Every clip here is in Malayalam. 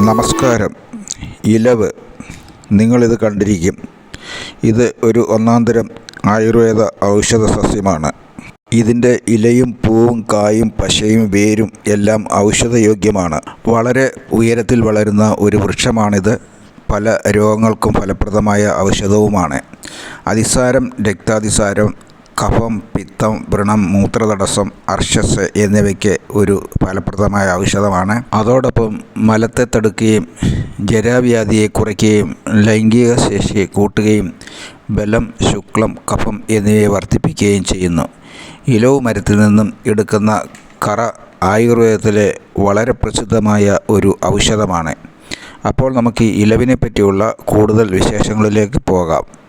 നമസ്കാരം. ഇലവ്. നിങ്ങളിത് കണ്ടിരിക്കും. ഇത് ഒരു ഒന്നാന്തരം ആയുർവേദ ഔഷധ സസ്യമാണ്. ഇതിന്റെ ഇലയും പൂവും കായും പശയും വേരും എല്ലാം ഔഷധയോഗ്യമാണ്. വളരെ ഉയരത്തിൽ വളരുന്ന ഒരു വൃക്ഷമാണിത്. പല രോഗങ്ങൾക്കും ഫലപ്രദമായ ഔഷധവുമാണ്. അതിസാരം രക്താതിസാരം കഫം പിത്തം വ്രണം മൂത്രതടസ്സം അർശസ് എന്നിവയ്ക്ക് ഒരു ഫലപ്രദമായ ഔഷധമാണ്. അതോടൊപ്പം മലത്തെ തടുക്കുകയും ജരാവ്യാധിയെ കുറയ്ക്കുകയും ലൈംഗിക ശേഷി കൂട്ടുകയും ബലം ശുക്ലം കഫം എന്നിവയെ വർദ്ധിപ്പിക്കുകയും ചെയ്യുന്നു. ഇലവ് മരത്തിൽ നിന്നും എടുക്കുന്ന കറ ആയുർവേദത്തിലെ വളരെ പ്രസിദ്ധമായ ഒരു ഔഷധമാണ്. അപ്പോൾ നമുക്ക് ഇലവിനെ പറ്റിയുള്ള കൂടുതൽ വിശേഷങ്ങളിലേക്ക് പോകാം.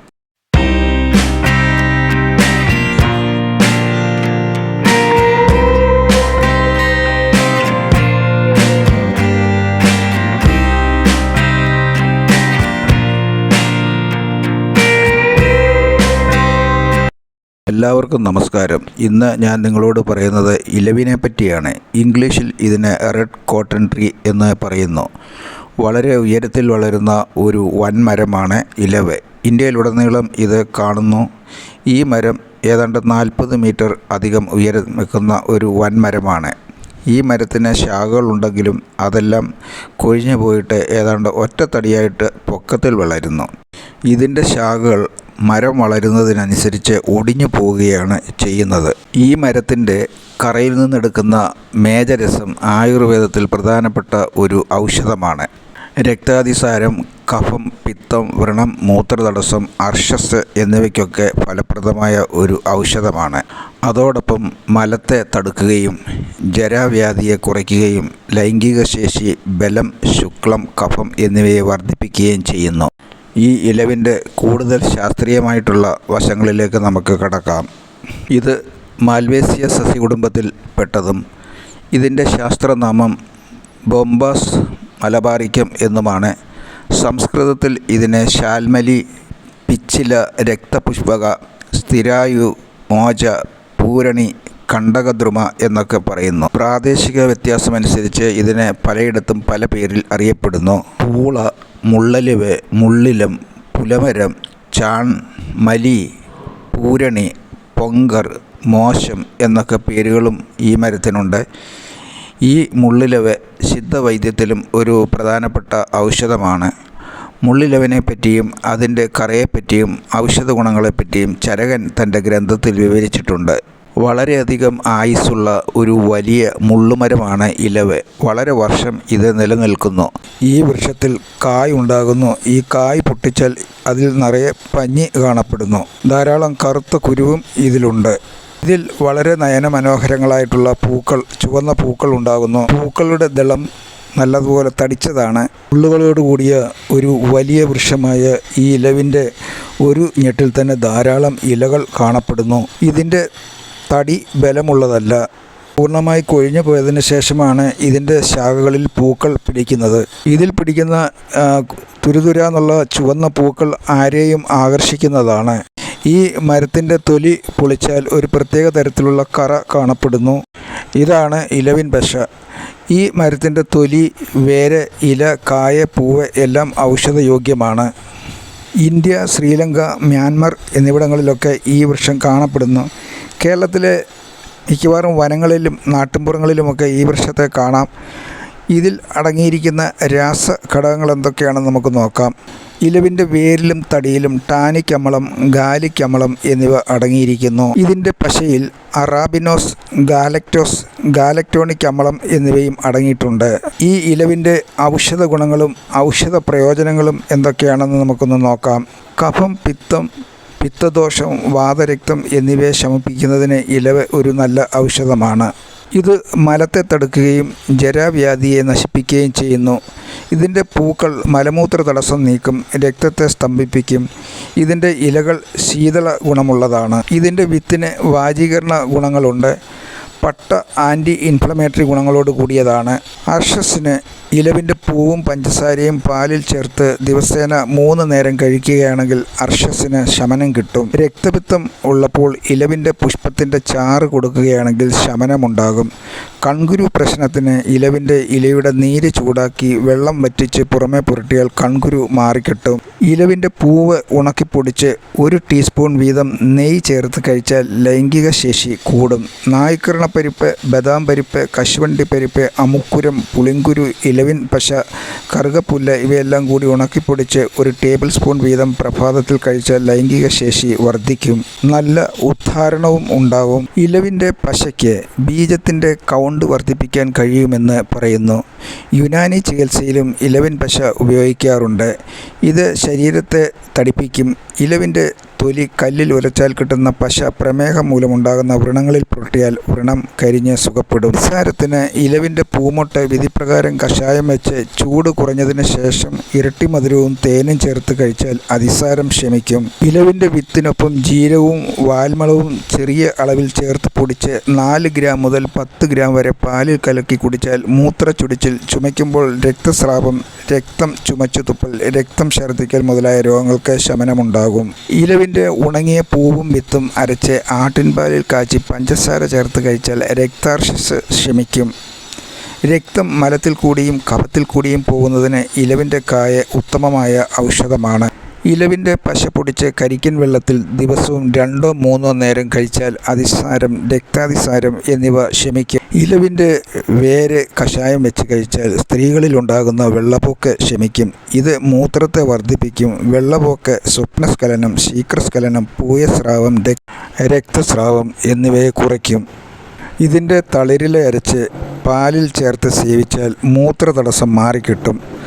എല്ലാവർക്കും നമസ്കാരം. ഇന്ന് ഞാൻ നിങ്ങളോട് പറയുന്നത് ഇലവിനെ പറ്റിയാണ്. ഇംഗ്ലീഷിൽ ഇതിന് റെഡ് കോട്ടൺ ട്രീ എന്ന് പറയുന്നു. വളരെ ഉയരത്തിൽ വളരുന്ന ഒരു വൻമരമാണ് ഇലവ്. ഇന്ത്യയിലുടനീളം ഇത് കാണുന്നു. ഈ മരം ഏതാണ്ട് നാൽപ്പത് മീറ്റർ അധികം ഉയരം നിൽക്കുന്ന ഒരു വൻമരമാണ് ഈ മരത്തിന് ശാഖകളുണ്ടെങ്കിലും അതെല്ലാം കൊഴിഞ്ഞു പോയിട്ട് ഏതാണ്ട് ഒറ്റത്തടിയായിട്ട് പൊക്കത്തിൽ വളരുന്നു. ഇതിന്റെ ശാഖകൾ മരം വളരുന്നതിനനുസരിച്ച് ഒടിഞ്ഞു പോവുകയാണ് ചെയ്യുന്നത്. ഈ മരത്തിന്റെ കറയിൽ നിന്നെടുക്കുന്ന മേജരസം ആയുർവേദത്തിൽ പ്രധാനപ്പെട്ട ഒരു ഔഷധമാണ്. രക്താതിസാരം കഫം പിത്തം വ്രണം മൂത്രതടസ്സം അർഷസ് എന്നിവയ്ക്കൊക്കെ ഫലപ്രദമായ ഒരു ഔഷധമാണ്. അതോടൊപ്പം മലത്തെ തടുക്കുകയും ജരാവ്യാധിയെ കുറയ്ക്കുകയും ലൈംഗിക ശേഷി ബലം ശുക്ലം കഫം എന്നിവയെ വർദ്ധിപ്പിക്കുകയും ചെയ്യുന്നു. ഈ ഇലവിന്റെ കൂടുതൽ ശാസ്ത്രീയമായിട്ടുള്ള വശങ്ങളിലേക്ക് നമുക്ക് കടക്കാം. ഇത് മാൽവേസിയ സസ്യകുടുംബത്തിൽ പെട്ടതും ഇതിന്റെ ശാസ്ത്രനാമം ബോംബാസ് മലബാറിക്കം എന്നുമാണ്. സംസ്കൃതത്തിൽ ഇതിനെ ശാൽമലി പിച്ചില രക്തപുഷ്പക സ്ഥിരായു മോജ പൂരണി കണ്ടകദ്രുമ എന്നൊക്കെ പറയുന്നു. പ്രാദേശിക വ്യത്യാസമനുസരിച്ച് ഇതിനെ പലയിടത്തും പല പേരിൽ അറിയപ്പെടുന്നു. പൂള മുള്ളലിവ് മുള്ളിലം പുലമരം ചാൺ മലി പൂരണി പൊങ്കർ മോശം എന്നൊക്കെ പേരുകളും ഈ മരത്തിനുണ്ട്. ഈ മുള്ളിലവ് സിദ്ധവൈദ്യത്തിലും ഒരു പ്രധാനപ്പെട്ട ഔഷധമാണ്. മുള്ളിലവിനെ പറ്റിയും അതിന്റെ കറയെപ്പറ്റിയും ഔഷധ ഗുണങ്ങളെപ്പറ്റിയും ചരകൻ തന്റെ ഗ്രന്ഥത്തിൽ വിവരിച്ചിട്ടുണ്ട്. വളരെയധികം ആയുസ്സുള്ള ഒരു വലിയ മുള്ളുമരമാണ് ഇലവ്. വളരെ വർഷം ഇത് നിലനിൽക്കുന്നു. ഈ വൃക്ഷത്തിൽ കായ് ഉണ്ടാകുന്നു. ഈ കായ് പൊട്ടിച്ചാൽ അതിൽ നിറയെ പഞ്ഞി കാണപ്പെടുന്നു. ധാരാളം കറുത്ത കുരുവും ഇതിലുണ്ട്. ഇതിൽ വളരെ നയനമനോഹരങ്ങളായിട്ടുള്ള പൂക്കൾ ചുവന്ന പൂക്കൾ ഉണ്ടാകുന്നു. പൂക്കളുടെ ദളം നല്ലതുപോലെ തടിച്ചതാണ്. ഉള്ളുകളോട് കൂടിയ ഒരു വലിയ വൃക്ഷമായ ഈ ഇലവിന്റെ ഒരു ഞെട്ടിൽ തന്നെ ധാരാളം ഇലകൾ കാണപ്പെടുന്നു. ഇതിന്റെ തടി ബലമുള്ളതല്ല. പൂർണമായി കൊഴിഞ്ഞു പോയതിന് ശേഷമാണ് ഇതിന്റെ ശാഖകളിൽ പൂക്കൾ പിടിക്കുന്നത്. ഇതിൽ പിടിക്കുന്ന തുരുതുര എന്നുള്ള ചുവന്ന പൂക്കൾ ആരെയും ആകർഷിക്കുന്നതാണ്. ഈ മരത്തിന്റെ തൊലി പൊളിച്ചാൽ ഒരു പ്രത്യേക തരത്തിലുള്ള കറ കാണപ്പെടുന്നു. ഇതാണ് ഇലവിൻ ബഷ ഈ മരത്തിന്റെ തൊലി വേര് ഇല കായ പൂവ് എല്ലാം ഔഷധയോഗ്യമാണ്. ഇന്ത്യ ശ്രീലങ്ക മ്യാൻമർ എന്നിവിടങ്ങളിലൊക്കെ ഈ വൃക്ഷം കാണപ്പെടുന്നു. കേരളത്തിലെ മിക്കവാറും വനങ്ങളിലും നാട്ടിൻപുറങ്ങളിലുമൊക്കെ ഈ വൃക്ഷത്തെ കാണാം. ഇതിൽ അടങ്ങിയിരിക്കുന്ന രാസ ഘടകങ്ങൾ എന്തൊക്കെയാണെന്ന് നമുക്ക് നോക്കാം. ഇലവിന്റെ വേരിലും തടിയിലും ടാനിക് അമ്ലം ഗാലിക് എന്നിവ അടങ്ങിയിരിക്കുന്നു. ഇതിന്റെ പശയിൽ അറാബിനോസ് ഗാലക്ടോസ് ഗാലക്ടോണിക് അമ്ലം എന്നിവയും അടങ്ങിയിട്ടുണ്ട്. ഈ ഇലവിന്റെ ഔഷധ ഗുണങ്ങളും ഔഷധ പ്രയോജനങ്ങളും എന്തൊക്കെയാണെന്ന് നമുക്കൊന്ന് നോക്കാം. കഫം പിത്തം പിത്തദോഷം വാതരക്തം എന്നിവയെ ശമിപ്പിക്കുന്നതിന് ഇലവ് ഒരു നല്ല ഔഷധമാണ്. ഇത് മലത്തെ തടുക്കുകയും ജരാവ്യാധിയെ നശിപ്പിക്കുകയും ചെയ്യുന്നു. ഇതിന്റെ പൂക്കൾ മലമൂത്ര തടസ്സം നീക്കും രക്തത്തെ സ്തംഭിപ്പിക്കും. ഇതിന്റെ ഇലകൾ ശീതള ഗുണമുള്ളതാണ്. ഇതിന്റെ വിത്തിന് വാജീകരണ ഗുണങ്ങളുണ്ട്. പട്ട ആന്റി ഇൻഫ്ലമേറ്ററി ഗുണങ്ങളോട് കൂടിയതാണ്. അർഷസിന് ഇലവിന്റെ പൂവും പഞ്ചസാരയും പാലിൽ ചേർത്ത് ദിവസേന മൂന്ന് നേരം കഴിക്കുകയാണെങ്കിൽ അർഷസിന് ശമനം കിട്ടും. രക്തപിത്തം ഉള്ളപ്പോൾ ഇലവിന്റെ പുഷ്പത്തിന്റെ ചാറ് കൊടുക്കുകയാണെങ്കിൽ ശമനമുണ്ടാകും. കൺകുരു പ്രശ്നത്തിന് ഇലവിന്റെ ഇലയുടെ നീര് ചൂടാക്കി വെള്ളം വറ്റിച്ച് പുറമെ പുരട്ടിയാൽ കൺകുരു മാറിക്കിട്ടും. ഇലവിന്റെ പൂവ് ഉണക്കിപ്പൊടിച്ച് ഒരു ടീസ്പൂൺ വീതം നെയ്യ് ചേർത്ത് കഴിച്ചാൽ ലൈംഗിക ശേഷി കൂടും. നായ്ക്കരണപ്പരിപ്പ് ബദാം പരിപ്പ് കശുവണ്ടി പരിപ്പ് അമുക്കുരം പുളിങ്കുരു ഇലവിൻ പശ കറുകപ്പുല്ല് ഇവയെല്ലാം കൂടി ഉണക്കിപ്പൊടിച്ച് ഒരു ടേബിൾ സ്പൂൺ വീതം പ്രഭാതത്തിൽ കഴിച്ച ലൈംഗിക ശേഷി വർദ്ധിക്കും. നല്ല ഉദ്ധാരണവും ഉണ്ടാവും. ഇലവിന്റെ പശയ്ക്ക് ബീജത്തിന്റെ കൗണ്ട് വർദ്ധിപ്പിക്കാൻ കഴിയുമെന്ന് പറയുന്നു. യുനാനി ചികിത്സയിലും ഇലവിൻ പശ ഉപയോഗിക്കാറുണ്ട്. ഇത് ശരീരത്തെ തടിപ്പിക്കും. ഇലവിന്റെ തൊലി കല്ലിൽ ഉരച്ചാൽ കിട്ടുന്ന പശ പ്രമേഹം മൂലമുണ്ടാകുന്ന വ്രണങ്ങളിൽ പുരട്ടിയാൽ വ്രണം കരിഞ്ഞ് സുഖപ്പെടും. നിസ്സാരത്തിന് ഇലവിന്റെ പൂമൊട്ട് വിധിപ്രകാരം കഷായം വെച്ച് ചൂട് കുറഞ്ഞതിന് ശേഷം ഇരട്ടി മധുരവും തേനും ചേർത്ത് കഴിച്ചാൽ അതിസാരം ക്ഷമിക്കും ഇലവിന്റെ വിത്തിനൊപ്പം ജീരവും വാൽമളവും ചെറിയ അളവിൽ ചേർത്ത് പൊടിച്ച് നാല് ഗ്രാം മുതൽ പത്ത് ഗ്രാം വരെ പാലിൽ കലക്കി കുടിച്ചാൽ മൂത്രച്ചുടിച്ചിൽ ചുമയ്ക്കുമ്പോൾ രക്തസ്രാവം രക്തം ചുമച്ചു തുപ്പൽ രക്തം ഛർദ്ദിക്കൽ മുതലായ രോഗങ്ങൾക്ക് ശമനമുണ്ടാകും. ഇലവിന്റെ ഉണങ്ങിയ പൂവും വിത്തും അരച്ച് ആട്ടിൻപാലിൽ കാച്ചി പഞ്ചസാര ചേർത്ത് കഴിച്ചാൽ രക്താർശസ് ശമിക്കും. രക്തം മലത്തിൽ കൂടിയും കഫത്തിൽ കൂടിയും പോകുന്നതിന് ഇലവിന്റെ കായ ഉത്തമമായ ഔഷധമാണ്. ഇലവിന്റെ പശ പൊടിച്ച് കരിക്കൻ വെള്ളത്തിൽ ദിവസവും രണ്ടോ മൂന്നോ നേരം കഴിച്ചാൽ അതിസാരം രക്താതിസാരം എന്നിവ ശമിക്കും. ഇലവിന്റെ വേര് കഷായം വെച്ച് കഴിച്ചാൽ സ്ത്രീകളിലുണ്ടാകുന്ന വെള്ളപ്പൊക്ക് ശമിക്കും. ഇത് മൂത്രത്തെ വർദ്ധിപ്പിക്കും. വെള്ളപ്പൊക്ക് സ്വപ്നസ്ഖലനം ശീക്രസ്ഖലനം പൂയസ്രാവം രക്- രക്തസ്രാവം എന്നിവയെ കുറയ്ക്കും. ഇതിന്റെ തളിരില അരച്ച് പാലിൽ ചേർത്ത് സേവിച്ചാൽ മൂത്രതടസ്സം മാറിക്കിട്ടും.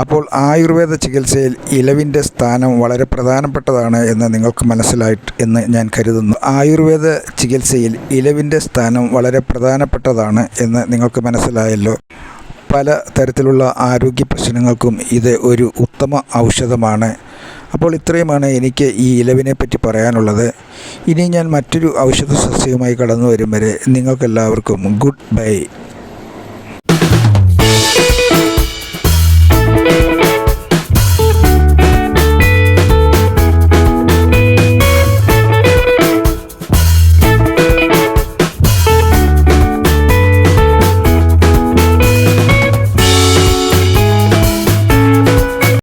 അപ്പോൾ ആയുർവേദ ചികിത്സയിൽ ഇലവിന്റെ സ്ഥാനം വളരെ പ്രധാനപ്പെട്ടതാണ് എന്ന് നിങ്ങൾക്ക് മനസ്സിലായിട്ട് എന്ന് ഞാൻ കരുതുന്നു. ആയുർവേദ ചികിത്സയിൽ ഇലവിന്റെ സ്ഥാനം വളരെ പ്രധാനപ്പെട്ടതാണ് എന്ന് നിങ്ങൾക്ക് മനസ്സിലായല്ലോ. പല തരത്തിലുള്ള ആരോഗ്യ പ്രശ്നങ്ങൾക്കും ഇത് ഒരു ഉത്തമ ഔഷധമാണ്. അപ്പോൾ ഇത്രയുമാണ് എനിക്ക് ഈ ഇലവിനെ പറ്റി പറയാനുള്ളത്. ഇനി ഞാൻ മറ്റൊരു ഔഷധ സസ്യവുമായി കടന്നു വരും വരെ നിങ്ങൾക്കെല്ലാവർക്കും ഗുഡ് ബൈ.